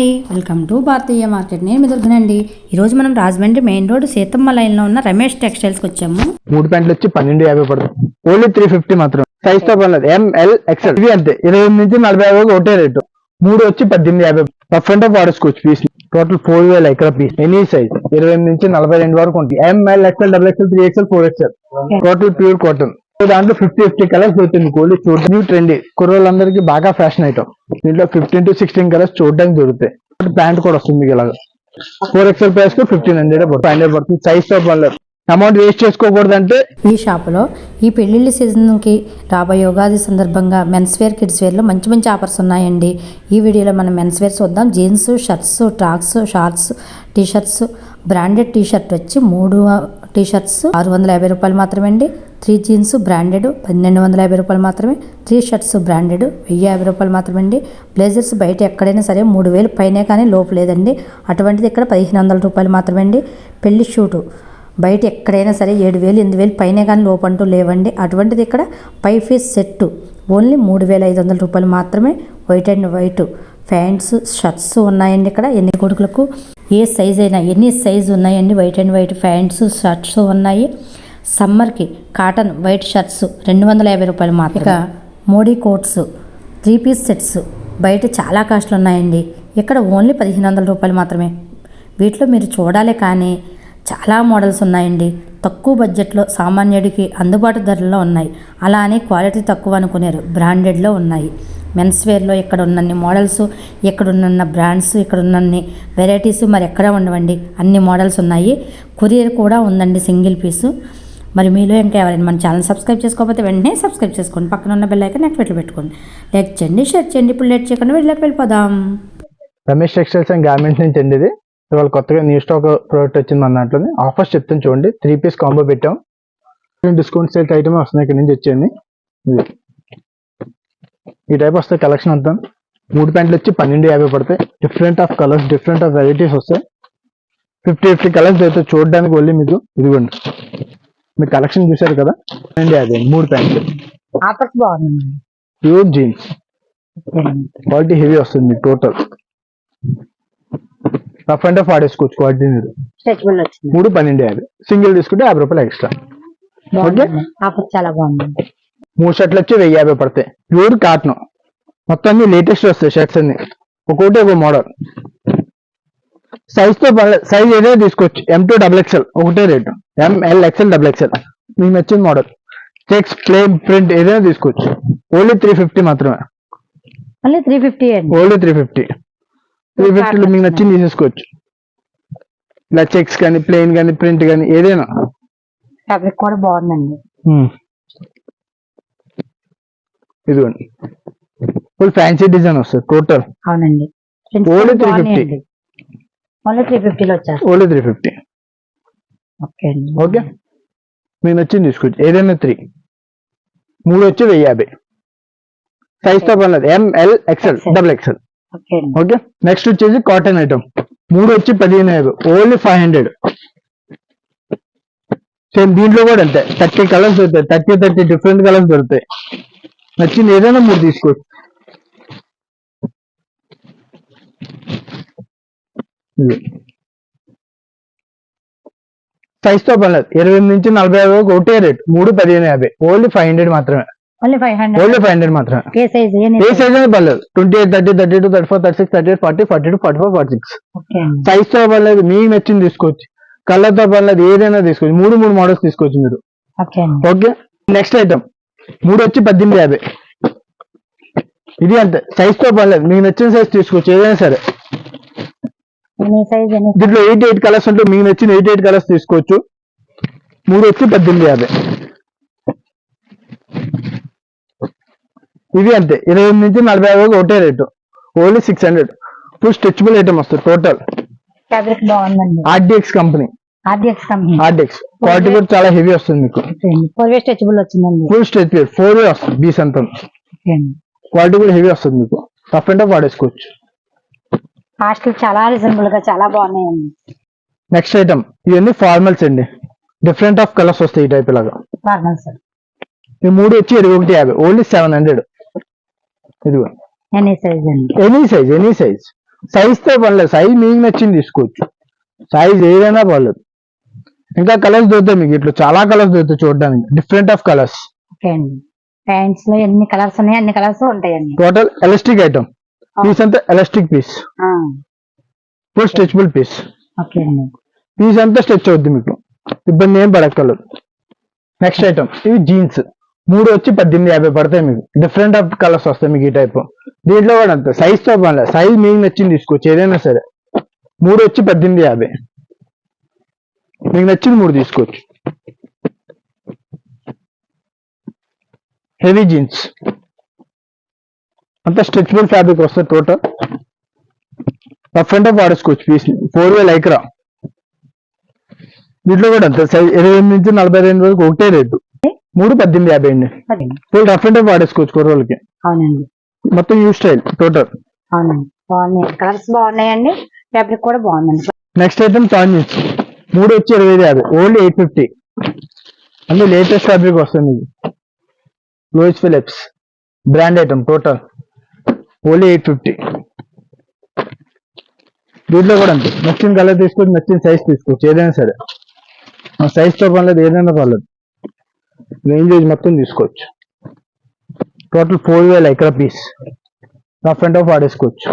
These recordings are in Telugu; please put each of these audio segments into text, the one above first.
అండి. వెల్కమ్ టు భారతీయ మార్కెట్ నేను మీ దుర్గనండి ఈరోజు మనం రాజమండ్రి మెయిన్ రోడ్ సీతమ్మ లైన్లో ఉన్న రమేష్ టెక్స్టైల్స్కి వచ్చాము. మూడు ప్యాంట్లు వచ్చి పన్నెండు యాభై పడుతుంది. ఓన్లీ త్రీ ఫిఫ్టీ మాత్రం. సైజ్తో పర్లేదు ఎంఎల్ ఎక్స్ఎల్ ఇవి అంతే. ఇరవై ఎనిమిది నుంచి నలభై యాభై ఒకటే రేటు. మూడు వచ్చి పద్దెనిమిది యాభై రఫ్ అండ్ వాడుకోవచ్చు పీస్ టోటల్ ఫోర్ వేల ఎకర పీస్ ఎనీ సైజ్ ఇరవై ఎనిమిది నుంచి నలభై రెండు వరకు ఉంటుంది. M L XL double XL three XL four XL total pure cotton దాంట్లో ఫిఫ్టీ ఫిఫ్టీ కలర్స్ దొరుకుతుంది గోల్డ్ చూడడం న్యూ ట్రెండీ కుర్రోళ్ళందరికీ బాగా ఫ్యాషన్ ఐటమ్ దీంట్లో ఫిఫ్టీన్ టు సిక్స్టీన్ కలర్స్ చూడడానికి దొరుకుతాయి. ప్యాంట్ కూడా వస్తుంది మీకు ఫోర్ ఎక్స్ఎల్ ప్రైస్కు ఫిఫ్టీన్ హండ్రెడ్ ఫైవ్ హండ్రెడ్ పడుతుంది. సైజ్తో పనులు. అమౌంట్ వేస్ట్ చేసుకోకూడదు అంటే ఈ షాపులో ఈ పెళ్ళిళ్ళ సీజన్కి రాబోయే ఉగాది సందర్భంగా మెన్స్ వేర్ కిడ్స్ వేర్లో మంచి మంచి ఆఫర్స్ ఉన్నాయండి. ఈ వీడియోలో మనం మెన్స్ వేర్ చూద్దాం. Jeans shirts tracks shorts T shirts branded T shirt వచ్చి మూడు టీషర్ట్స్ ఆరు వందల యాభై రూపాయలు మాత్రమే అండి. త్రీ జీన్స్ బ్రాండెడ్ పన్నెండు వందల యాభై రూపాయలు మాత్రమే. త్రీ షర్ట్స్ బ్రాండెడ్ వెయ్యి యాభై రూపాయలు మాత్రమే అండి బ్లేజర్స్ బయట ఎక్కడైనా సరే మూడు వేలు పైనే కానీ లోపు లేదండి. అటువంటిది ఇక్కడ పదిహేను వందల రూపాయలు మాత్రమే అండి పెళ్ళి షూటు బయట ఎక్కడైనా సరే ఏడు వేలు ఎనిమిది వేలు పైనే కానీ లోపంటూ లేవండి. అటువంటిది ఇక్కడ పై ఫీస్ సెట్టు ఓన్లీ మూడు వేల ఐదు వందల రూపాయలు మాత్రమే. White and white pants shirts ఉన్నాయండి ఇక్కడ. ఎన్ని కొడుకులకు ఏ సైజ్ అయినా ఎన్ని సైజ్ ఉన్నాయండి. White and white pants shirts ఉన్నాయి. సమ్మర్కి కాటన్ వైట్ షర్ట్స్ రెండు వందల యాభై రూపాయలు మాత్రం Modi coats three piece sets బయట చాలా కాస్ట్లు ఉన్నాయండి. ఇక్కడ ఓన్లీ పదిహేను వందల రూపాయలు మాత్రమే. వీటిలో మీరు చూడాలి కానీ చాలా మోడల్స్ ఉన్నాయండి. తక్కువ బడ్జెట్లో సామాన్యుడికి అందుబాటు ధరల్లో ఉన్నాయి. అలా అని క్వాలిటీ తక్కువ అనుకునేరు బ్రాండెడ్లో ఉన్నాయి. మెన్స్ వేర్లో ఇక్కడ ఉన్నన్ని మోడల్స్ ఇక్కడ ఉన్న బ్రాండ్స్ ఇక్కడ ఉన్నన్ని వెరైటీస్ మరి ఎక్కడ ఉండవండి? అన్ని మోడల్స్ ఉన్నాయి. కొరియర్ కూడా ఉందండి సింగిల్ పీసు. మరి మీలో ఇంకా ఎవరైనా మన ఛానల్ సబ్స్క్రైబ్ చేసుకోకపోతే వెంటనే సబ్స్క్రైబ్ చేసుకోండి. పక్కన ఉన్న బెల్ ఐకాన్ నెక్స్ట్ పెట్టుకోండి. లైక్ చేయండి షేర్ చేయండి. ఇప్పుడు లేట్ చేయకుండా వెళ్ళకి వెళ్ళిపోదాం. రమేష్ టెక్స్టైల్స్ అండ్ గార్మెంట్స్ నుంచి అండి ఇది. ఇవాళ కొత్తగా న్యూ స్టాక్ ప్రోడక్ట్ వచ్చింది మన దాంట్లో ఆఫర్స్ చెప్తాను చూడండి. త్రీ పీస్ కాంబో పెట్టాం. డిస్కౌంట్ సేల్ ఐటమ్ వస్తున్నాయి ఇక్కడ నుంచి వచ్చేయండి. ఈ టైప్ వస్తాయి కలెక్షన్ అంతా. మూడు ప్యాంట్లు వచ్చి పన్నెండు యాభై పడతాయి. Different of colours different of varieties వస్తాయి. ఫిఫ్టీ ఫిఫ్టీ కలర్స్ అయితే చూడడానికి వెళ్ళి మీకు ఇదిగోండి. మీరు కలెక్షన్ చూశారు కదా? పన్నెండు యాభై మూడు ప్యాంట్లు. Offers pure jeans. Quality heavy వస్తుంది టోటల్. రఫ్ అంటే వాడేసుకోవచ్చు క్వాలిటీ మీరు. మూడు పన్నెండు యాభై సింగిల్ తీసుకుంటే యాభై రూపాయలు ఎక్స్ట్రా. ఓకే? ఆఫర్ చాలా బాగుంది. మూడు షర్ట్లు వచ్చి వెయ్యి యాభై పడతాయి. Pure cotton. మొత్తం అన్ని లేటెస్ట్ వస్తాయి షర్ట్స్ అన్ని. ఒక్కొక్కటి ఒక మోడల్. సైజ్తో సైజ్ ఏదైనా తీసుకోవచ్చు. ఎం టూ డబుల్ ఎక్స్ఎల్ ఒకటే rate. M L XL double XL మీకు నచ్చిన మోడల్ చెక్స్ ప్లేన్ ప్రింట్ ఏదైనా తీసుకోవచ్చు. ఓన్లీ త్రీ ఫిఫ్టీ మాత్రమే. మళ్ళీ three fifty only three fifty three ఫిఫ్టీలో మీకు నచ్చింది తీసేసుకోవచ్చు. ఇలా చెక్స్ కానీ ప్లెయిన్ కానీ ప్రింట్ కానీ ఏదైనా. ఫ్యాబ్రిక్ కూడా బాగుందండి. ఇదిగోండి. ఫుల్ ఫ్యాన్సీ డిజైన్ వస్తుంది టోటల్ అవునండి. Only 350. ఓన్లీ త్రీ ఫిఫ్టీలో వచ్చారు ఓన్లీ త్రీ ఫిఫ్టీ ఓకే మీకు నచ్చింది తీసుకోవచ్చు ఏదైనా త్రీ మూడు వచ్చి వెయ్యి యాభై. సైజ్తో పర్లేదు M L XL XL. Double XL okay అండి. ఓకే. నెక్స్ట్ వచ్చేసి కాటన్ ఐటమ్ మూడు వచ్చి పదిహేను యాభై. ఓన్లీ ఫైవ్ హండ్రెడ్ సేమ్ దీంట్లో కూడా అంతే. థర్టీ కలర్స్ దొరుకుతాయి. థర్టీ థర్టీ డిఫరెంట్ కలర్స్ దొరుకుతాయి. నచ్చింది ఏదైనా మూడు తీసుకోవచ్చు. సైజ్తో పర్లేదు ఇరవై ఎనిమిది నుంచి నలభై యాభై వరకు ఒకటే రేట్ మూడు పదిహేను యాభై. ఓన్లీ ఫైవ్ హండ్రెడ్ మాత్రమే. Only five hundred only five hundred మాత్రమే. ఏ సైజ్ ఏ సైజ్ పర్లేదు twenty eight thirty thirty two thirty four thirty six thirty eight forty forty two forty four forty six okay అండి. సైజ్తో పర్లేదు మీకు నచ్చింది తీసుకోవచ్చు. కలర్తో పర్లేదు ఏదైనా తీసుకోవచ్చు. మూడు మూడు మోడల్స్ తీసుకోవచ్చు మీరు. ఓకే నెక్స్ట్ ఐటమ్ మూడు వచ్చి పద్దెనిమిది యాభై. ఇది అంతే. సైజ్తో పర్లేదు మీకు నచ్చిన సైజ్ తీసుకోవచ్చు. ఏదైనా సరే. దీంట్లో ఎయిట్ ఎయిట్ కలర్స్ ఉంటే మీకు నచ్చిన ఎయిట్ ఎయిట్ కలర్స్ తీసుకోవచ్చు. మూడు వచ్చి పద్దెనిమిది యాభై. ఇవి అంతే. ఇరవై నుంచి నలభై యాభై ఒకటే rate. Only six hundred full stretchable item వస్తుంది. Total RDX company RDX company RDX quality కూడా చాలా హెవీ వస్తుంది మీకు. ఫోర్ వే స్ట్రెచబుల్ వచ్చిందండి. Full stretch period four way వస్తుంది బీస్ అంతా క్వాలిటీ కూడా హెవీ వస్తుంది మీకు. రఫ్ అండ్ టఫ్ వాడేసుకోవచ్చు. కాస్ట్లు చాలా రీజనబుల్గా చాలా బాగున్నాయండి. నెక్స్ట్ ఐటమ్ ఇవన్నీ ఫార్మల్స్ అండి. డిఫరెంట్ ఆఫ్ కలర్స్ వస్తాయి ఈ టైప్ ఇలాగా ఫార్మల్స్ ఈ మూడు వచ్చి ఇరవై ఒకటి యాభై. ఓన్లీ సెవెన్ హండ్రెడ్ ఇదిగో. ఎనీ సైజ్ అండి. ఎనీ సైజ్ ఎనీ సైజ్ సైజ్తో పర్లేదు. సైజ్ మీకు నచ్చింది తీసుకోవచ్చు. సైజ్ ఏదైనా పర్లేదు. ఇంకా కలర్స్ దొరుకుతాయి మీకు. ఇట్లా చాలా కలర్స్ దొరుకుతాయి చూడడానికి. డిఫరెంట్ ఆఫ్ కలర్స్ ఓకే అండి. ప్యాంట్స్లో ఎన్ని కలర్స్ ఉన్నాయి? అన్ని కలర్స్ ఉంటాయండి. టోటల్ ఎలాస్టిక్ ఐటమ్ పీస్ అంతా elastic piece full stretchable piece piece అంతా స్ట్రెచ్ అవుద్ది మీకు. ఇబ్బంది ఏం పడక్కర్లేదు. నెక్స్ట్ ఐటమ్ ఇవి జీన్స్ మూడు వచ్చి పద్దెనిమిది యాభై పడతాయి మీకు. డిఫరెంట్ ఆఫ్ కలర్స్ వస్తాయి మీకు ఈ టైప్ దీంట్లో కూడా అంతే. సైజ్తో పని సైజ్ మీకు నచ్చింది తీసుకోవచ్చు. ఏదైనా సరే. మూడు వచ్చి పద్దెనిమిది యాభై. మీకు నచ్చింది మూడు తీసుకోవచ్చు. హెవీ జీన్స్ అంతా స్ట్రెచబుల్ ఫ్యాబ్రిక్ వస్తుంది టోటల్ రఫ్ అండ్ టఫ్ వాడేసుకోవచ్చు పీస్ ఫోర్ వే లైక్రా వీటిలో కూడా అంతే సైజ్ ఇరవై ఎనిమిది నుంచి నలభై రెండు వరకు ఒకటే రేటు. మూడు పద్దెనిమిది యాభై అండి ఫుల్ రఫ్ అండ్ టఫ్ వాడేసుకోవచ్చు కుర్రోళ్ళకి అవునండి. మొత్తం యూ స్టైల్ టోటల్ అవునండి. బాగున్నాయి. కలర్స్ బాగున్నాయండి. ఫ్యాబ్రిక్ కూడా బాగుందండి. నెక్స్ట్ ఐటమ్ జీన్స్ మూడు వచ్చి ఇరవై ఐదు యాభై. ఓన్లీ ఎయిట్ ఫిఫ్టీ అంటే లేటెస్ట్ ఫ్యాబ్రిక్ వస్తుంది మీకు Louis Philips brand item total only eight fifty. దీంట్లో కూడా అంతే. నచ్చిన కలర్ తీసుకోవచ్చు నచ్చిన సైజ్ తీసుకోవచ్చు ఏదైనా సరే. సైజ్తో పర్లేదు ఏదైనా పర్లేదు. రేంజ్ మొత్తం తీసుకోవచ్చు. టోటల్ ఫోర్ వేల ఎకరా పీస్ రఫ్ అండ్ ఆఫ్ వాడేసుకోవచ్చు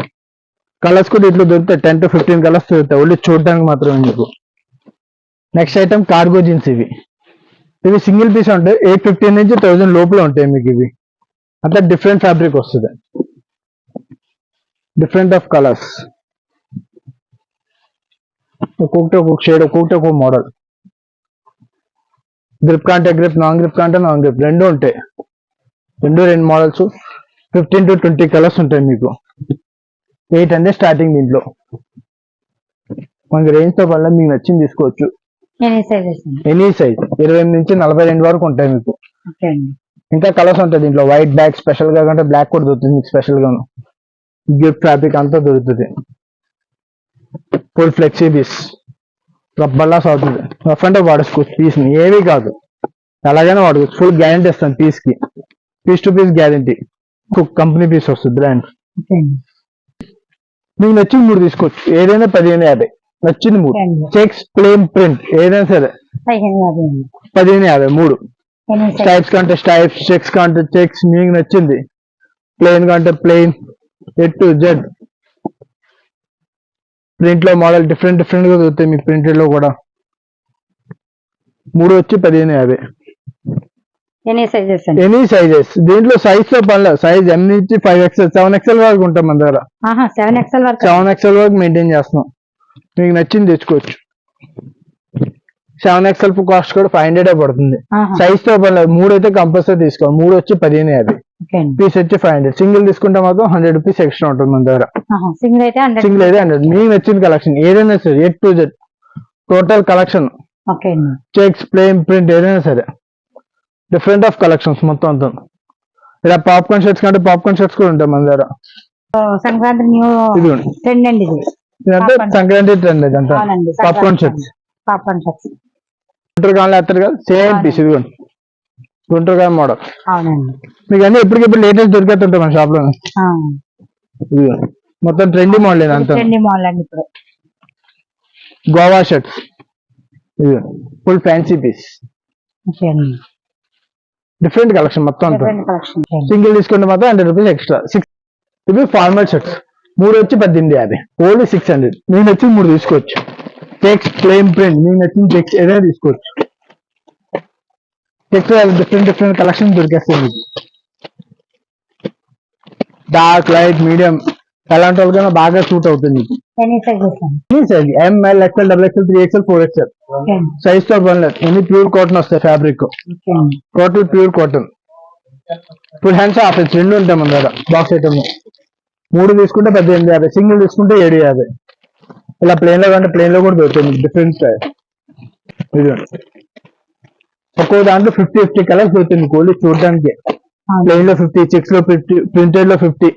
కలర్స్ కూడా ఇట్లా దొరుకుతాయి. టెన్ టు ఫిఫ్టీన్ కలర్స్ దొరుకుతాయి. ఓన్లీ చూడడానికి మాత్రమే మీకు. నెక్స్ట్ ఐటమ్ కార్గో జీన్స్ ఇవి. ఇవి సింగిల్ పీస్ ఉంటాయి ఎయిట్ ఫిఫ్టీన్ నుంచి థౌజండ్ లోపల ఉంటాయి మీకు ఇవి. అంతా డిఫరెంట్ ఫ్యాబ్రిక్ వస్తుంది. డిఫరెంట్ ఆఫ్ కలర్స్ ఒక్కొక్కటి ఒక్కొక్క షేడ్ ఒక్కొక్కటి ఒక్కొక్క మోడల్ గ్రిప్ కాంటే గ్రిప్ నాన్ గ్రిప్ కాంటే నాన్ గ్రిప్ రెండు ఉంటాయి. రెండు రెండు models fifteen to twenty colours ఉంటాయి మీకు. ఎయిట్ హండ్రెడ్ స్టార్టింగ్ దీంట్లో. మనకి రేంజ్తో వల్ల మీకు నచ్చింది తీసుకోవచ్చు. ఎనీ సైజ్ ఇరవై ఎనిమిది నుంచి నలభై రెండు వరకు ఉంటాయి మీకు. ఇంకా కలర్స్ ఉంటాయి దీంట్లో. వైట్ బ్యాగ్ స్పెషల్గా కంటే బ్లాక్ కూడా దొరుకుతుంది మీకు స్పెషల్ గాను. గిఫ్ట్ ఫ్యాబ్రిక్ అంతా దొరుకుతుంది. ఫుల్ ఫ్లెక్సీ పీస్ రబ్బర్లా అవుతుంది రఫ్ అంటే వాడుకోవచ్చు పీస్ని ఏమీ కాదు. ఎలాగైనా వాడుకోవచ్చు ఫుల్ గ్యారంటీ ఇస్తాను పీస్కి. Piece to piece guarantee company piece వస్తుంది బ్రాండ్ మీకు నచ్చిన మూడు తీసుకోవచ్చు. ఏదైనా పదిహేను యాభై. నచ్చింది మూడు. చెక్స్ ప్లేన్ ప్రింట్ ఏదైనా సరే. పదిహేను యాభై మూడు. స్టైప్స్ కంటే స్టైప్స్ చెక్స్ కంటే చెక్స్ మీకు నచ్చింది. ప్లెయిన్ కంటే ప్లెయిన్ ఎట్ టు జెడ్ ప్రింట్లో మోడల్ డిఫరెంట్ డిఫరెంట్గా దొరుకుతాయి మీకు ప్రింటెడ్లో కూడా. మూడు వచ్చి పదిహేను యాభై. సైజెస్ ఎనీ సైజెస్ దీంట్లో సైజ్తో పర్లేదు సైజ్ ఎం నుంచి ఫైవ్ ఎక్స్ఎల్ సెవెన్ ఎక్స్ఎల్ వరకు ఉంటాం మన దగ్గర. సెవెన్ ఎక్స్ఎల్ వరకు సెవెన్ ఎక్స్ఎల్ వరకు మెయింటైన్ చేస్తున్నాం. మీకు నచ్చింది తెచ్చుకోవచ్చు. సెవెన్ ఎక్స్ఎల్ కాస్ట్ కూడా ఫైవ్ హండ్రెడ్ పడుతుంది. సైజ్తో పర్లేదు మూడు అయితే కంపల్సరీ తీసుకోవాలి. మూడు వచ్చి పదిహేను యాభై. పీస్ వచ్చి ఫైవ్ హండ్రెడ్ సింగిల్ తీసుకుంటే మాత్రం హండ్రెడ్ రూపీస్ ఎక్స్ట్రా ఉంటుంది మన దగ్గర. సింగిల్ అయితే హండ్రెడ్ సింగిల్ అయితే హండ్రెడ్ మీకు నచ్చిన కలెక్షన్ ఏదైనా సరే A to Z total collection checks plain print ఏదైనా సరే. డిఫరెంట్ ఆఫ్ కలెక్షన్స్ మొత్తం అంతా. ఇలా పాప్కార్న్ షర్ట్స్ కంటే పాప్కార్న్ షర్ట్స్ కూడా ఉంటాయి మన దగ్గర. సంక్రాంతి న్యూ ఇదిగోండి ట్రెండ్ అండి. సంక్రాంతి ట్రెండ్ ఇదంతా. అవునండి popcorn shirts popcorn shirts Guntur కావాలి ఎత్తారు కదా. సేమ్ పీస్ ఇదిగోండి. గుంటూరు కావాలి మోడల్. మీకు అన్ని ఎప్పటికెప్పుడు లేటెస్ట్ దొరికేస్తుంటాయి మన షాప్లో మొత్తం ట్రెండీ మోడల్ ఇది అంతా. ట్రెండీ మోడల్ అండి ఇప్పుడు. Goa shirts. Full fancy piece different collection మొత్తం సింగిల్ తీసుకుంటే మాత్రం హండ్రెడ్ రూపీస్ ఎక్స్ట్రా సిక్స్ ఇవి ఫార్మల్ షర్ట్స్ మూడు వచ్చి పద్దెనిమిది యాభై ఓన్లీ సిక్స్ హండ్రెడ్ మీకు నచ్చింది మూడు తీసుకోవచ్చు. చెక్స్ ప్లేన్ ప్రింట్ మీకు నచ్చిన చెక్స్ ఏదైనా తీసుకోవచ్చు. చెక్స్ డిఫరెంట్ డిఫరెంట్ కలెక్షన్ దొరికేస్తాయి మీకు. డార్క్ లైట్ మీడియం ఎలాంటి వాళ్ళకైనా బాగా సూట్ అవుతుంది మీకు. M L XL double XL three XL four XL సైజ్తో పనిలేదు ఎన్ని ప్యూర్ కాటన్ వస్తాయి fabric total pure cotton full hands half inch రెండు ఉంటాయి మన దగ్గర బాక్స్ ఐటమ్ మూడు తీసుకుంటే పద్దెనిమిది యాభై సింగిల్ తీసుకుంటే ఏడు యాభై. ఇలా ప్లేన్లో కంటే ప్లేన్లో కూడా దొరుకుతుంది డిఫరెంట్ ఇది ఒక్కో దాంట్లో ఫిఫ్టీ ఫిఫ్టీ కలర్స్ దొరుకుతుంది ఓన్లీ చూడడానికి. ప్లేన్లో ఫిఫ్టీ చెక్స్లో ఫిఫ్టీ ప్రింటెడ్లో ఫిఫ్టీ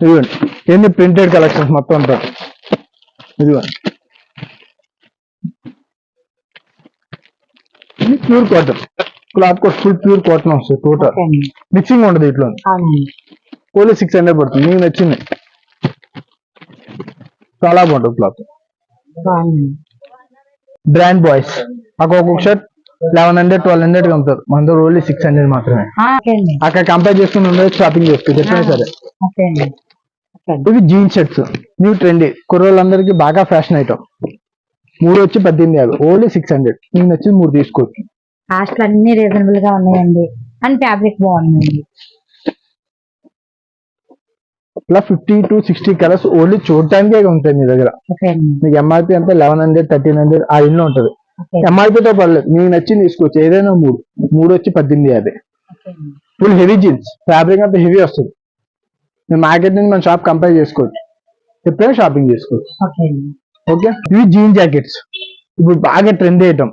ఇదిగోండి. ఎన్ని ప్రింటెడ్ కలెక్షన్స్ మొత్తం ఉంటాయి ఇదిగోండి. ప్యూర్ కాటన్ క్లాత్ కూడా ఫుల్ ప్యూర్ కాటన్ వస్తుంది టోటల్ మిక్సింగ్ ఉండదు ఇట్లా ఓన్లీ సిక్స్ హండ్రెడ్ పడుతుంది. మీకు నచ్చింది? చాలా బాగుంటుంది క్లాత్ బ్రాండ్ బాయ్స్ అక్కడ ఒక్కొక్క shirt eleven hundred twelve hundred అమ్ముతారు. మన ఓన్లీ సిక్స్ హండ్రెడ్ మాత్రమే. అక్కడ కంపేర్ చేసుకుని ఉండదు షాపింగ్ చేసుకోవచ్చు ఎప్పుడైనా సరే. ఇవి జీన్స్ షర్ట్స్ న్యూ ట్రెండీ కుర్రోళ్ళందరికీ బాగా ఫ్యాషన్ ఐటమ్ మూడు వచ్చి పద్దెనిమిది యాభై ఓన్లీ సిక్స్ హండ్రెడ్ మీకు నచ్చింది మూడు తీసుకోవచ్చు. కాస్ట్లు అన్ని రీజనబుల్గా ఉన్నాయండి. అండ్ ఫ్యాబ్రిక్ బాగుందండి. ఇలా fifty to sixty colours only చూడటానికే ఉంటాయి మీ దగ్గర. మీకు ఎంఆర్పి అంటే లెవెన్ హండ్రెడ్ థర్టీన్ హండ్రెడ్ ఆ ఇల్లు ఉంటుంది. ఎంఆర్పితో పర్లేదు. మీకు నచ్చింది తీసుకోవచ్చు ఏదైనా మూడు. మూడు వచ్చి పద్దెనిమిది యాభై ఫుల్ హెవీ జీన్స్ ఫ్యాబ్రిక్ అంతా హెవీ వస్తుంది. మీరు మార్కెట్ నుంచి మన షాప్ కంపేర్ చేసుకోవచ్చు. ఎప్పుడైనా షాపింగ్ చేసుకోవచ్చు. ఓకే ఇవి జీన్ జాకెట్స్ ఇప్పుడు బాగా ట్రెండ్ ఐటమ్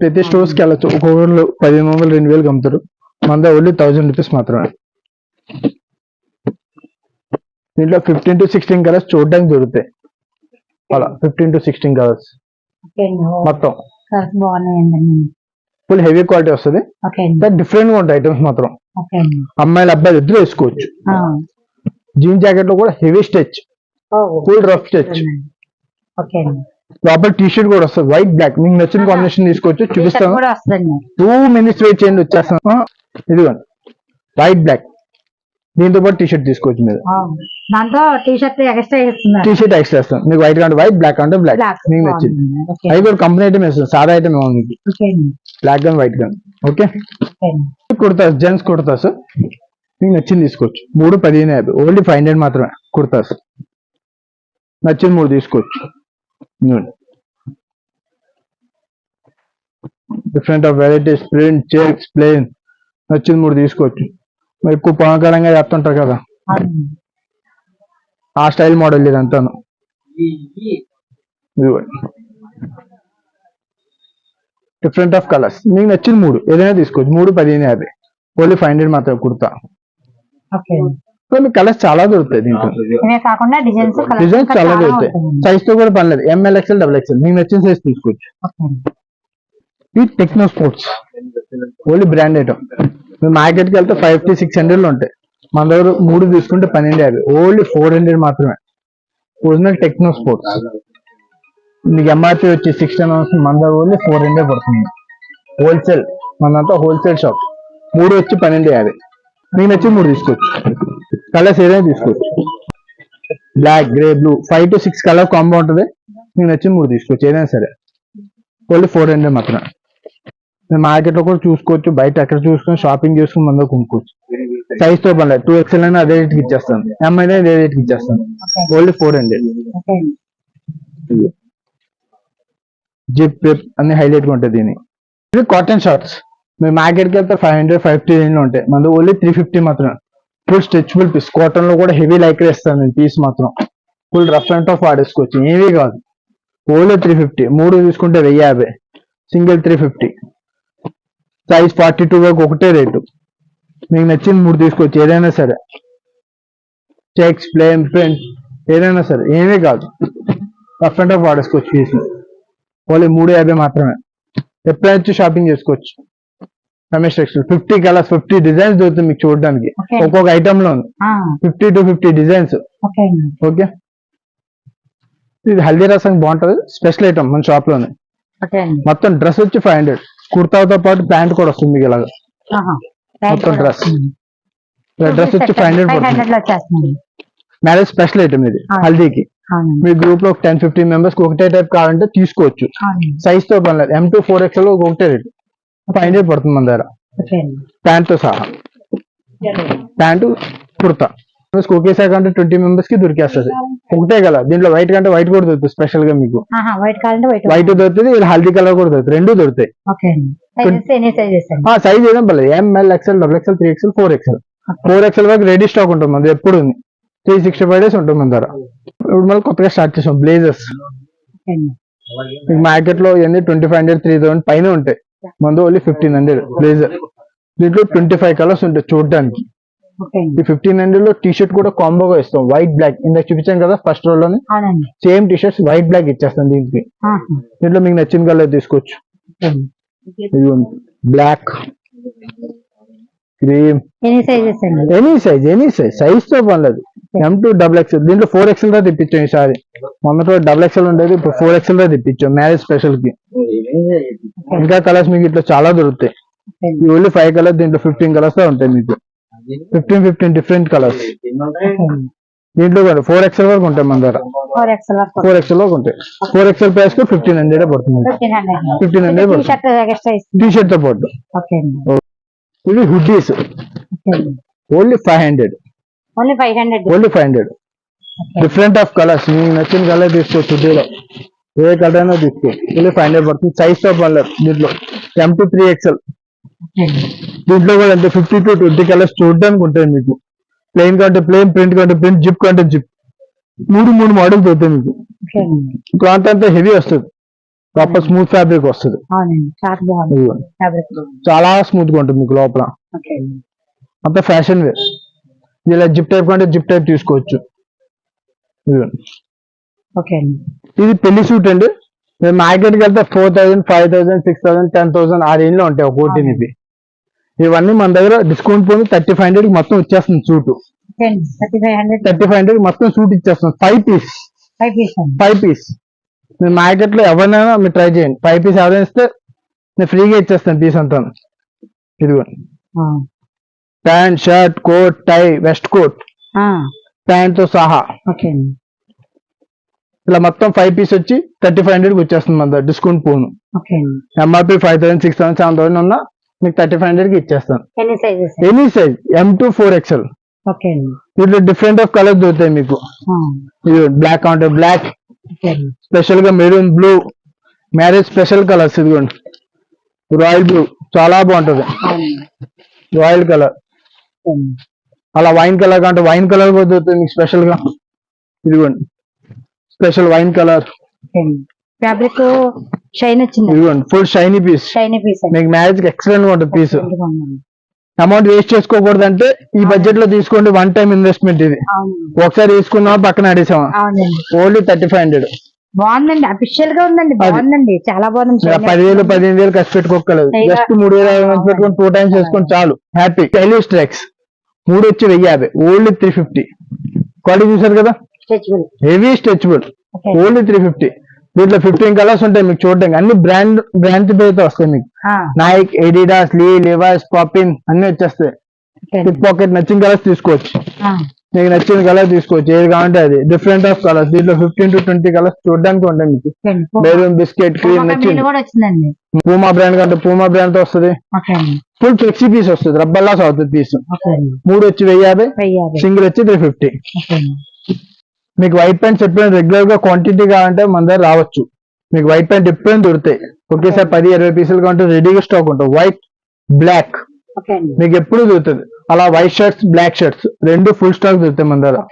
ప్రతి స్టోర్స్కి వెళ్ళచ్చు. ఒక్కొక్కరు పదిహేను వందలు రెండు వేలు అమ్ముతారు. మన ఓన్లీ థౌసండ్ రూపీస్ మాత్రమే. దీంట్లో ఫిఫ్టీన్ టు సిక్స్టీన్ కలర్స్ చూడడానికి దొరుకుతాయి. అలా ఫిఫ్టీన్ టు సిక్స్టీన్ కలర్స్ మొత్తం. బాగున్నాయండి. ఫుల్ హెవీ క్వాలిటీ వస్తుంది. డిఫరెంట్గా ఉంటాయి ఐటమ్స్ మాత్రం. అమ్మాయిలు అబ్బాయిలు ఇద్దరు వేసుకోవచ్చు. జీన్ జాకెట్లో కూడా heavy stretch full rough stretch లోపల టీ షర్ట్ కూడా వస్తుంది. వైట్ బ్లాక్ మీకు నచ్చిన కాంబినేషన్ తీసుకోవచ్చు. చూపిస్తాను. టూ మినిట్స్ వెయిట్ చేయండి వచ్చేస్తాను. ఇదిగోండి. వైట్ బ్లాక్ దీంతో పాటు టీ షర్ట్ తీసుకోవచ్చు మీరు. దాంట్లో T shirt extra T shirt extra ఇస్తాను మీకు వైట్ అంటే వైట్ బ్లాక్ అంటే బ్లాక్. మీకు నచ్చింది. అవి కూడా కంపెనీ ఐటమ్ ఇస్తుంది సాదా ఐటమ్ ఏమో మీకు. బ్లాక్ కానీ వైట్ కానీ ఓకే? కుర్తాస్ జెంట్స్ కుర్తాస్. మీకు నచ్చింది తీసుకోవచ్చు. మూడు పదిహేను యాభై. ఓన్లీ ఫైవ్ హండ్రెడ్ మాత్రమే కుర్తాస్. నచ్చింది మూడు తీసుకోవచ్చు. Different of varieties print checks plain నచ్చింది మూడు తీసుకోవచ్చు. ఎక్కువ పవనకరంగా చెప్తుంటారు కదా. ఆ స్టైల్ మోడల్ ఇదంతాను డిఫరెంట్ ఆఫ్ కలర్స్ మీకు నచ్చిన మూడు. ఏదైనా తీసుకోవచ్చు మూడు పదిహేను యాభై. ఓన్లీ ఫైవ్ హండ్రెడ్ మాత్రమే కుర్తా మీకు కలర్స్ చాలా దొరుకుతాయి దీంట్లో. డిజైన్స్ చాలా దొరుకుతాయి. సైజ్తో కూడా పర్లేదు. ఎంఎల్ ఎక్స్ఎల్ డబుల్ ఎక్స్ఎల్ మీకు నచ్చిన సైజ్ తీసుకోవచ్చు. ఈ Techno Sports only brand item మీరు మార్కెట్కి వెళ్తే ఫైవ్ టు సిక్స్ హండ్రెడ్లో ఉంటాయి. మన దగ్గర మూడు తీసుకుంటే పన్నెండు యాభై. ఓన్లీ ఫోర్ హండ్రెడ్ మాత్రమే. Original Techno Sports. మీకు ఎంఆర్పి వచ్చి సిక్స్టీన్ అవర్స్. మన దగ్గర ఓన్లీ ఫోర్ హండ్రెడ్ పడుతుంది. హోల్సేల్. మనంతా హోల్సేల్ షాప్. మూడు వచ్చి పన్నెండు యాభై. మీకు నచ్చి మూడు తీసుకోవచ్చు. కలర్స్ ఏదైనా తీసుకోవచ్చు. Black grey blue five to six colour combo ఉంటుంది. మీకు నచ్చిన మూడు తీసుకోవచ్చు. ఏదైనా సరే. ఓన్లీ ఫోర్ హండ్రెడ్ మాత్రమే. మీరు మార్కెట్లో కూడా చూసుకోవచ్చు బయట ఎక్కడ చూసుకొని షాపింగ్ చేసుకుని మన కొనుక్కోవచ్చు. సైజ్తో పర్లేదు టూ ఎక్స్ఎల్ అయినా అదే రేట్కి ఇచ్చేస్తాను. ఎంఐ అయినా అదే రేట్కి ఇచ్చేస్తాను. ఓన్లీ ఫోర్ హండ్రెడ్ జిప్ పిప్ అన్ని హైలైట్గా ఉంటాయి దీని. ఇది కాటన్ షార్ట్స్ మీరు మార్కెట్కి వెళ్తే ఫైవ్ హండ్రెడ్ ఫైవ్ ఫిఫ్టీ లో ఉంటాయి. మన ఓన్లీ త్రీ ఫిఫ్టీ మాత్రమే. ఫుల్ స్ట్రెచబుల్ పీస్ కాటన్లో కూడా హెవీ లైక్ ఇస్తాను నేను పీస్ మాత్రం. ఫుల్ రఫ్ అండ్ టఫ్ వాడేసుకోవచ్చు. ఏవీ కాదు. ఓన్లీ త్రీ ఫిఫ్టీ మూడు తీసుకుంటే వెయ్యి యాభై. Single three fifty size forty two వరకు ఒకటే రేటు. మీకు నచ్చింది మూడు తీసుకోవచ్చు ఏదైనా సరే. చెక్స్ ప్లేన్ ప్రింట్ ఏదైనా సరే. ఏమీ కాదు. రఫ్ అండ్ టఫ్ వాడేసుకోవచ్చు పీస్ ఓన్లీ మూడు యాభై మాత్రమే. ఎప్పుడైనా షాపింగ్ చేసుకోవచ్చు. Ramesh textile fifty colours fifty designs దొరుకుతుంది మీకు చూడడానికి. ఒక్కొక్క ఐటమ్లో fifty to fifty designs okay ఇది హల్దీ రసం బాగుంటది. స్పెషల్ ఐటమ్ మన షాప్లోనే. మొత్తం డ్రెస్ వచ్చి ఫైవ్ హండ్రెడ్ కుర్తాతో పాటు ప్యాంట్ కూడా వస్తుంది మీకు ఇలాగా. మొత్తం డ్రెస్. డ్రెస్ వచ్చి five hundred marriage special item ఇది. హల్దీకి. మీ గ్రూప్లో ఒక టెన్ ఫిఫ్టీన్ మెంబర్స్ ఒకటే టైప్ కావాలంటే తీసుకోవచ్చు. సైజ్తో పర్లేదు ఎం టూ ఫోర్ ఎక్స్ఎల్ ఒకటే రేట్ ఫైవ్ హండ్రెడ్ పడుతుంది మన దగ్గర. ప్యాంట్తో సహా. ప్యాంటు కుర్తా. ఒకేసారి కంటే ట్వంటీ మెంబర్స్కి దొరికేస్తుంది. ఒకటే కదా దీంట్లో వైట్ కంటే వైట్ కూడా దొరుకుతుంది స్పెషల్గా మీకు వైట్ దొరుకుతుంది హల్దీ కలర్ కూడా దొరుకుతుంది రెండు దొరుకుతాయి. సైజ్ ఏదో పర్లేదు. M L XL double XL three XL four XL four XL వరకు రెడీ స్టాక్ ఉంటుంది మన ఎప్పుడు ఉంది? త్రీ సిక్స్టీ ఫైవ్ డేస్ ఉంటుంది మన దగ్గర ఇప్పుడు మళ్ళీ కొత్తగా స్టార్ట్ చేసాం బ్లేజర్స్ మీకు మార్కెట్లో ఇవన్నీ twenty five hundred three thousand పైన ఉంటాయి. మందు ఓన్లీ ఫిఫ్టీన్ హండ్రెడ్ బ్లేజర్ దీంట్లో ట్వంటీ ఫైవ్ కలర్స్ ఉంటాయి చూడడానికి. ఈ ఫిఫ్టీన్ హండ్రెడ్లో టీ షర్ట్ కూడా కాంబోగా ఇస్తాం. వైట్ బ్లాక్ ఇందాక చూపించాను కదా first రోల్లోనే. Same T shirts white black ఇచ్చేస్తాం దీనికి. దీంట్లో మీకు నచ్చిన కలర్ తీసుకోవచ్చు. Black cream any size any size సైజ్తో పర్లేదు ఎం టూ డబుల్ ఎక్స్ఎల్ దీంట్లో ఫోర్ ఎక్స్ఎల్ దా తెప్పించాం ఈసారి. మొన్నతో డబుల్ ఎక్స్ఎల్ ఉండేది ఇప్పుడు ఫోర్ ఎక్స్ఎల్ దా తెప్పించాం మ్యారేజ్ స్పెషల్కి. ఇంకా కలర్స్ మీకు ఇట్లా చాలా దొరుకుతాయి. ఓన్లీ ఫైవ్ కలర్స్ దీంట్లో ఫిఫ్టీన్ కలర్స్ దా ఉంటాయి మీకు. ఫిఫ్టీన్ ఫిఫ్టీన్ డిఫరెంట్ కలర్స్ దీంట్లో కూడా ఫోర్ ఎక్స్ఎల్ వరకు ఉంటాయి మన దగ్గర. ఫోర్ ఎక్స్ఎల్ వరకు. ఫోర్ ఎక్స్ఎల్ వరకు ఉంటాయి. ఫోర్ ఎక్స్ఎల్ ప్రైస్కి ఫిఫ్టీన్ హండ్రెడ్ పడుతుంది ఫిఫ్టీన్ హండ్రెడ్ టీ పడుతుంది. షర్ట్తో పాటు. ఇవి hoodies only five hundred only five hundred only five hundred different of colours మీకు నచ్చిన కలర్ తీసుకోవచ్చు హుడ్డీలో ఏ కలర్ అయినా తీసుకో. ఓన్లీ ఫైవ్ హండ్రెడ్ పడుతుంది. సైజ్తో పర్లేదు దీంట్లో. ఎం టు త్రీ ఎక్స్ఎల్ దీంట్లో కూడా అంటే ఫిఫ్టీ టు ట్వంటీ కలర్స్ చూడడానికి ఉంటాయి మీకు. ప్లెయిన్ కంటే ప్లెయిన్ ప్రింట్ కంటే ప్రింట్ జిప్ కంటే జిప్ మూడు మూడు మోడల్స్ అవుతాయి మీకు. క్లాత్ అంతా హెవీ వస్తుంది. ప్రాపర్ స్మూత్ ఫ్యాబ్రిక్ వస్తుంది. చాలా స్మూత్గా ఉంటుంది మీకు లోపల. అంతా ఫ్యాషన్ వేర్ ఇలా జిప్ టైప్ కంటే జిప్ టైప్ తీసుకోవచ్చు. ఇది పెళ్ళి సూట్ అండి. మీరు మార్కెట్కి వెళ్తే four thousand five thousand six thousand ten thousand ఆ రేంజ్లో ఉంటాయి ఒక్కోటి ఇది ఇవన్నీ మన దగ్గర డిస్కౌంట్ పోయి థర్టీ ఫైవ్ హండ్రెడ్ మొత్తం వచ్చేస్తుంది సూట్. థర్టీ ఫైవ్ హండ్రెడ్ మొత్తం సూట్ ఇచ్చేస్తుంది. ఫైవ్ పీస్ ఫైవ్ పీస్ మీరు మార్కెట్లో ఎవరినైనా మీరు ట్రై చేయండి. ఫైవ్ పీస్ ఎవరైనా ఇస్తే నేను ఫ్రీగా ఇచ్చేస్తాను పీస్ అంతా. ఇదిగోండి ఆ. Pant shirt coat tie waistcoat ప్యాంట్తో సహా. ఇలా మొత్తం ఫైవ్ పీస్ వచ్చి థర్టీ ఫైవ్ హండ్రెడ్ వచ్చేస్తుంది మన దగ్గర. డిస్కౌంట్ పోను. MRP five thousand six thousand seven thousand ఉన్నా మీకు థర్టీ ఫైవ్ హండ్రెడ్కి ఇచ్చేస్తాను any size M to four XL వీటిలో డిఫరెంట్ ఆఫ్ కలర్స్ దొరుకుతాయి మీకు. బ్లాక్ అంటే బ్లాక్ స్పెషల్గా maroon blue marriage special colours ఇదిగోండి. రాయల్ బ్లూ చాలా బాగుంటది. Royal colour. అలా వైన్ కలర్ అంటే వైన్ కలర్ కూడా దొరుకుతుంది మీకు స్పెషల్గా. ఇదిగోండి. Special wine colour fabric shine వచ్చింది. ఇదిగోండి full shiny piece shiny piece మీకు మ్యారేజ్కి ఎక్సలెంట్గా ఉంటుంది పీస్. అమౌంట్ వేస్ట్ చేసుకోకూడదు అంటే ఈ బడ్జెట్లో తీసుకోండి వన్ టైం ఇన్వెస్ట్మెంట్ ఇది. ఒకసారి తీసుకున్నాం పక్కన ఆడేసాం. ఓన్లీ థర్టీ ఫైవ్ హండ్రెడ్ బాగుందండి అఫిషియల్గా ఉందండి. బాగుందండి చాలా బాగుంది. పదివేలు. పదిహేను వేలు ఖర్చు పెట్టుకోగలదు పైగా- జస్ట్ మూడు వేల వందలు పెట్టుకొని టూ టైమ్స్ చేసుకొని చాలు. హ్యాపీ స్టైలిష్ ట్రాక్స్ మూడు వచ్చి వెయ్యి యాభై. ఓన్లీ త్రీ ఫిఫ్టీ క్వాలిటీ చూసారు కదా. Heavy stretchable only three fifty దీంట్లో ఫిఫ్టీన్ కలర్స్ ఉంటాయి మీకు చూడడానికి. అన్ని బ్రాండ్ బ్రాండ్ పేరుతో వస్తాయి మీకు. నైక్ ఎడిడాస్ లీ లివాస్ పాపిన్ అన్ని వచ్చేస్తాయి. పాకెట్ నచ్చిన కలర్స్ తీసుకోవచ్చు. మీకు నచ్చిన కలర్ తీసుకోవచ్చు. ఏది కావాలంటే అది. డిఫరెంట్ ఆఫ్ కలర్స్ దీంట్లో ఫిఫ్టీన్ టు ట్వంటీ కలర్స్ చూడడానికి ఉంటాయి మీకు. మెరూన్ బిస్కెట్ క్రీమ్ నచ్చింది. పూమా బ్రాండ్ కంటే పూమా బ్రాండ్తో వస్తుంది. ఫుల్ ఫ్లెక్సీ పీస్ వస్తుంది. రబ్బర్లాస్ అవుతుంది పీస్ మూడు వచ్చి వెయ్యి యాభై. సింగిల్ వచ్చి త్రీ ఫిఫ్టీ మీకు వైట్ ప్యాంట్ చెప్పిన రెగ్యులర్గా క్వాంటిటీ కావాలంటే మన దగ్గర రావచ్చు. మీకు వైట్ ప్యాంట్ ఎప్పుడైనా దొరుకుతాయి ఒకేసారి పది ఇరవై పీసులు కావాలంటే రెడీగా స్టాక్ ఉంటుంది. వైట్ బ్లాక్ మీకు ఎప్పుడు దొరుకుతుంది? అలా వైట్ షర్ట్స్ బ్లాక్ షర్ట్స్ రెండు ఫుల్ స్టాక్ దొరుకుతాయి మన దగ్గర.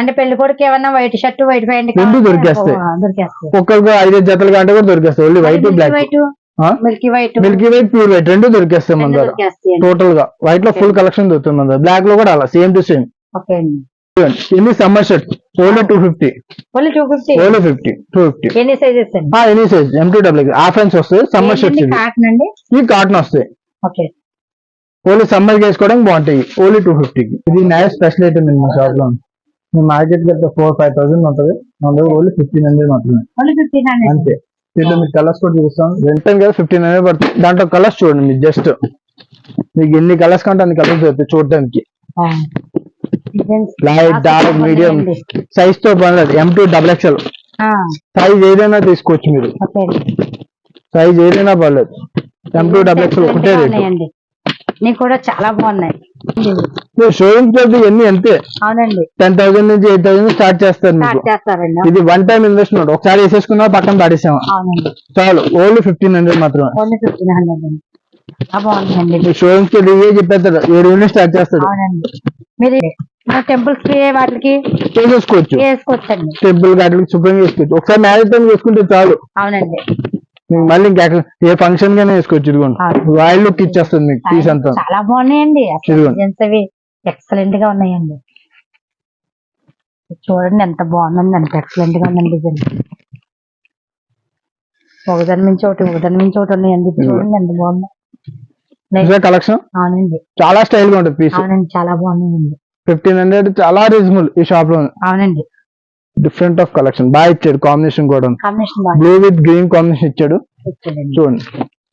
అంటే పెళ్ళి కొడుకు ఏమన్నా వైట్ షర్ట్ వైట్ ప్యాంట్ రెండు దొరికేస్తాయి. ఒక్కరికి ఐదు జతలు కంటే కూడా దొరికేస్తాయి. Only white black milky white milky white pure white రెండు దొరికేస్తాయి మన దగ్గర. టోటల్గా. వైట్లో ఫుల్ కలెక్షన్ దొరుకుతుంది మన దగ్గర. బ్లాక్లో కూడా అలా. సేమ్ టు సేమ్ ఎన్ని summer shirts only two fifty only two fifty only fifty two fifty ఎన్ని సైజెస్ అండి? Any size M to W half hands వస్తాయి. సమ్మర్ షర్ట్స్ ఇవి కాటన్ అండి? ఈ కాటన్ వస్తాయి. ఓకే. ఓన్లీ సమ్మర్ వేసుకోవడానికి బాగుంటాయి. ఓన్లీ టూ ఫిఫ్టీకి ఇది నైస్ స్పెషల్ ఐటమ్ అండి మా షాప్లో మీ మార్కెట్కి ఫోర్ ఫైవ్ థౌసండ్ ఉంటుంది. మన దగ్గర ఓన్లీ ఫిఫ్టీన్ హండ్రెడ్ మాత్రమే అంతే. దీంట్లో మీకు కలర్స్ కూడా చూపిస్తాం. రెంట్ కదా ఫిఫ్టీన్ హండ్రెడ్ పడుతుంది. దాంట్లో కలర్స్ చూడండి మీకు జస్ట్ మీకు ఎన్ని కలర్స్ కంటే అన్ని కలర్స్ చూడడానికి. లైట్ డార్క్ మీడియం సైజ్తో పర్లేదు M to double XL size ఏదైనా తీసుకోవచ్చు మీరు. సైజ్ ఏదైనా పర్లేదు ఎం టూ డబల్ ఎక్స్ఎల్ ఒకటే రేటు. నీకు కూడా చాలా బాగున్నాయి. మీరు షోరూమ్స్ పెడితే ఎన్ని అంతే. అవునండి. టెన్ థౌసండ్ నుంచి ఎయిట్ థౌసండ్ స్టార్ట్ చేస్తారు ఇది వన్ టైం ఇన్వెస్ట్మెంట్ ఒకసారి వేసేసుకున్నా పక్కన పడేసాము చాలు. ఓన్లీ ఫిఫ్టీన్ హండ్రెడ్ మాత్రమే. బాగుందండి షోరూమ్స్కి చెప్పేస్తాడు ఏడు స్టార్ట్ చేస్తాడు? అవునండి. మీరు టెంపుల్స్కి వాటికి టెంపుల్ గార్డెన్ శుభ్రం చేసుకోవచ్చు ఒకసారి మ్యారేజ్ టైం చేసుకుంటే చాలు. అవునండి. మళ్ళీ ఇంకా ఏ ఫంక్షన్ గానే వేసుకోవచ్చు ఇదిగోండి. రాయల్ లుక్ ఇచ్చేస్తుంది మీకు పీస్ అంతా. చాలా బాగున్నాయండి. అవి ఎక్సలెంట్గా ఉన్నాయండి. చూడండి ఎంత బాగుందండి ఎంత ఎక్సలెంట్గా ఉందండి డిజైన్ ఒకదాని నుంచి ఒకటి ఒకదాని నుంచి ఒకటి ఉన్నాయండి. చూడండి ఎంత బాగుంది. కలెక్షన్ అవునండి. చాలా స్టైల్గా ఉంటుంది పీస్ అవునండి చాలా బాగున్నాయండి ఫిఫ్టీన్ హండ్రెడ్ చాలా రీజనబుల్ ఈ షాప్లో. అవునండి. డిఫరెంట్ ఆఫ్ కలెక్షన్ బాగా ఇచ్చాడు కాంబినేషన్ కూడా. Combination blue with green combination ఇచ్చాడు. చూడండి.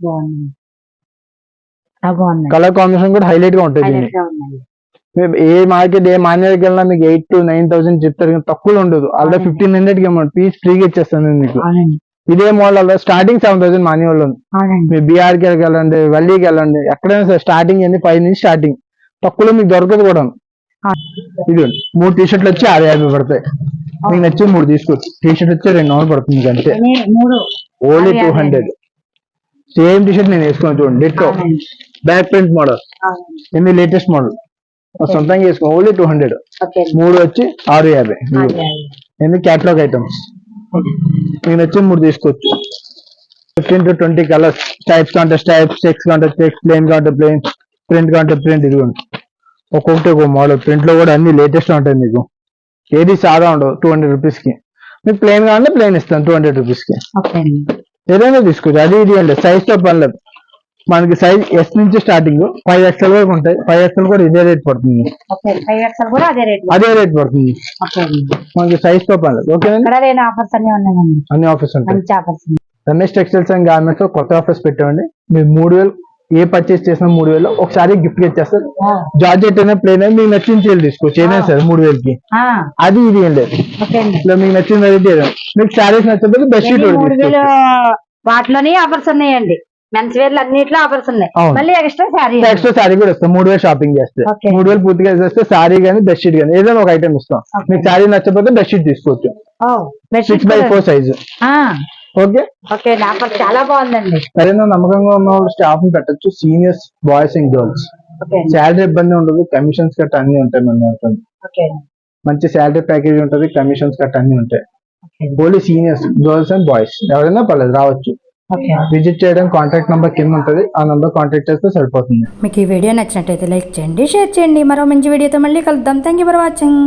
బాగుంది బాగుంది కలర్ కాంబినేషన్ కూడా హైలైట్గా ఉంటుంది ఏ మార్కెట్ ఏ మాన్యాకి వెళ్ళినా మీకు ఎయిట్ టు నైన్ థౌసండ్ చెప్తారు తక్కువ ఉండదు. ఆల్రెడీ అవునండి. ఫిఫ్టీన్ హండ్రెడ్కి పీస్ ఫ్రీగా ఇచ్చేస్తాను మీకు. ఇదే model starting seven thousand manual ఉంది. అవునండి. మీరు బీఆర్కి వెళ్ళండి వల్లీకి వెళ్ళండి ఎక్కడైనా సరే స్టార్టింగ్ అండి ఫైవ్ నుంచి స్టార్టింగ్ తక్కువలో మీకు దొరకదు కూడా. ఇది మూడు టీ షర్ట్లు వచ్చి ఆరు యాభై పడతాయి. మీకు నచ్చి మూడు తీసుకోవచ్చు టీ షర్ట్ వచ్చి రెండు వందలు పడుతుంది అంతే. Only two. Hundred same T shirt నేను వేసుకున్నాను చూడండి. డిట్టో బ్యాక్ ప్రింట్ మోడల్ ఇది లేటెస్ట్ మోడల్ సొంతంగా వేసుకో. ఓన్లీ టూ హండ్రెడ్ మూడు వచ్చి ఆరు యాభై. ఎన్ని క్యాటలాగ్ ఐటమ్స్ మీకు నచ్చి మూడు తీసుకోవచ్చు. Fifteen to twenty colours types Kaante types checks కాంటే చెక్స్ ప్లేన్ కాంటే ప్లేన్ ప్రింట్ కాంటే ప్రింట్ ఇదిగోండి ఒక్కొక్కటి ఒక మోడల్ ప్రింట్లో కూడా అన్ని లేటెస్ట్ ఉంటాయి మీకు. ఏది సాదా ఉండవు టూ హండ్రెడ్ రూపీస్కి. మీకు ప్లేన్ కావాలంటే ప్లేన్ ఇస్తాను టూ హండ్రెడ్ రూపీస్కి. ఏదైనా తీసుకోవచ్చు. అది ఇది అండి సైజ్తో పర్లేదు మనకి సైజ్ ఎస్ నుంచి స్టార్టింగ్ ఫైవ్ ఎక్స్ఎల్ వరకు ఉంటాయి. ఫైవ్ ఎక్స్ఎల్ కూడా ఇదే రేట్ పడుతుంది. అదే రేట్ పడుతుంది. మనకి సైజ్తో ఆఫర్స్ అన్ని ఆఫీస్ ఉంటాయి. ఆఫర్స్ రమేష్ టెక్స్టైల్స్ అండ్ గార్మెంట్స్లో కొత్త ఆఫర్స్ పెట్టామండి. మీరు మూడు వేలు ఏ పర్చేస్ చేసినా మూడు వేలు ఒకసారి గిఫ్ట్ ఇచ్చేస్తారు జార్జెట్ అయినా ప్లేన్ అయినా మీకు నచ్చిన చీరలు తీసుకోవచ్చు ఏదైనా సరే మూడు వేలకి? అది ఇది ఏం లేదు. ఓకే అండి. ఇట్లా మీకు నచ్చిన వెరైటీ మీకు శారీస్ నచ్చకపోతే బెస్ట్ షీట్ వాటిలోనే ఆఫర్స్ ఉన్నాయండి. మెన్స్ వేర్లు అన్నిట్లో ఆఫర్స్ ఉన్నాయి. మళ్ళీ ఎక్స్ట్రా శారీ ఎక్స్ట్రా శారీ కూడా ఇస్తాం మూడు వేలు షాపింగ్ చేస్తే. మూడు వేలు పూర్తిగా చేస్తే శారీ కానీ బెస్ట్ షీట్ కానీ ఏదైనా ఒక ఐటమ్ ఇస్తాం. మీకు శారీ నచ్చకపోతే బెస్ట్ షీట్ తీసుకోవచ్చు. Six by four size okay okay అండి ఆఫర్ చాలా బాగుందండి. సరైన? నమ్మకంగా ఉన్న వాళ్ళు స్టాఫ్ని పెట్టచ్చు seniors boys and girls salary ఇబ్బంది ఉండదు. కమిషన్స్ కట్ అన్ని ఉంటాయి మన మంచి శాలరీ ప్యాకేజ్ ఉంటుంది. కమిషన్స్ కట్ అన్ని ఉంటాయి. Only seniors girls and boys ఎవరైనా పర్లేదు రావచ్చు. విజిట్ చేయడం కాంటాక్ట్ నెంబర్ కింద ఉంటుంది. ఆ నెంబర్ కాంటాక్ట్ చేస్తే సరిపోతుంది. మీకు ఈ వీడియో నచ్చినట్టయితే లైక్ చేయండి షేర్ చేయండి. మరో మంచి వీడియోతో మళ్ళీ కలుద్దాం. Thank you for watching